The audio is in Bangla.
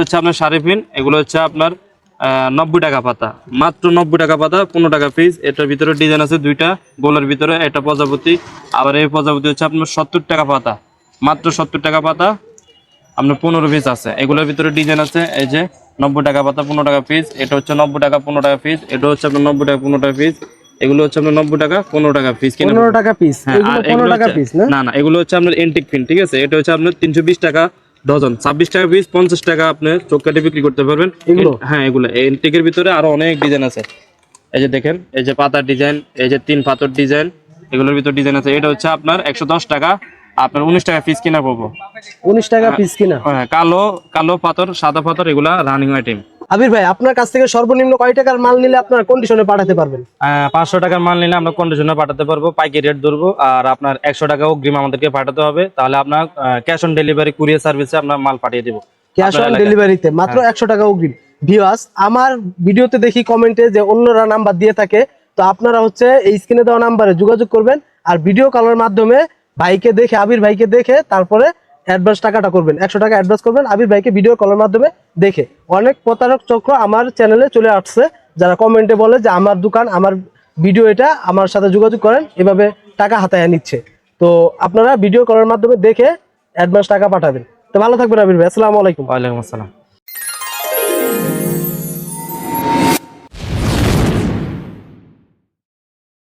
হচ্ছে আপনার সারিফিন এগুলো হচ্ছে আপনার নব্বই টাকা পাতা। মাত্র নব্বই টাকা পাতা পনেরো টাকা পিস এটার ভিতরে ডিজাইন আছে দুইটা গোলের ভিতরে এটা প্রজাপতি আবার এই প্রজাপতি হচ্ছে আপনার সত্তর টাকা পাতা। মাত্র সত্তর টাকা পাতা আপনার পনেরো পিস আছে। এগুলোর ভিতরে ডিজাইন আছে এই যে নব্বই টাকা পাতা পনেরো টাকা পিস এটা হচ্ছে নব্বই টাকা পনেরো টাকা পিস এটা হচ্ছে আপনার নব্বই টাকা পনেরো টাকা পিস এগুলো হচ্ছে আপনার নব্বই টাকা পনেরো টাকা পিস পনেরো টাকা পিস হ্যাঁ, পিস না? না না এগুলো হচ্ছে আপনার এন্টিক পিন ঠিক আছে? এটা হচ্ছে আপনার তিনশো বিশ টাকা ডজন ছাব্বিশ টাকা পিস পঞ্চাশ টাকা আপনি চোখ কাটে বিক্রি করতে পারবেন। এগুলো? হ্যাঁ এগুলো। এন্টিকের ভিতরে আরও অনেক ডিজাইন আছে। এই যে দেখেন এই যে পাতার ডিজাইন এই যে তিন পাথর ডিজাইন এগুলোর ভিতর ডিজাইন আছে। এটা হচ্ছে আপনার একশো দশ টাকা আপনার উনিশ টাকা পিস কিনা পাবো। উনিশ টাকা পিস কিনা? হ্যাঁ কালো কালো পাথর সাদা পাথর এগুলা রানিং আইটেম আবির ভাই আপনার কাছ থেকে সর্বনিম্ন কয় টাকার মাল নিলে আপনার কন্ডিশনে পাঠাতে পারবেন? পাঁচশো টাকার মাল নিলে আমরা কন্ডিশনে পাঠাতে পারব পাইকারি রেট ধরবো আর আপনার একশো টাকা অগ্রিম আমাদেরকে পাঠাতে হবে। তাহলে আপনার ক্যাশ অন ডেলিভারি কুরিয়ার সার্ভিসে আমরা মাল পাঠিয়ে দেবো। ক্যাশ অন ডেলিভারিতে মাত্র একশো টাকা অগ্রিম। ভিওয়াস আমার ভিডিওতে দেখি কমেন্টে যে অন্যরা নাম্বার দিয়ে থাকে তো আপনারা হচ্ছে এই স্ক্রিনে দেওয়া নাম্বারে যোগাযোগ করবেন আর ভিডিও কলের মাধ্যমে ভাইকে দেখে আবির ভাইকে দেখে তারপরে অ্যাডভান্স টাকাটা করবেন। একশো টাকা অ্যাডভান্স করবেন। আবির ভাইকে ভিডিও কলের মাধ্যমে দেখে। অনেক প্রতারক চক্র আমার চ্যানেলে চলে আসছে। যারা কমেন্টে বলে যে, আমার দোকান, আমার ভিডিও এটা, আমার সাথে যোগাযোগ করেন। এভাবে টাকা হাতায় নিচ্ছে। তো আপনারা ভিডিও কলের মাধ্যমে দেখে অ্যাডভান্স টাকা পাঠাবেন। তো ভালো থাকবেন আবির ভাই। আসসালামু আলাইকুম। ওয়ালাইকুম আসসালাম।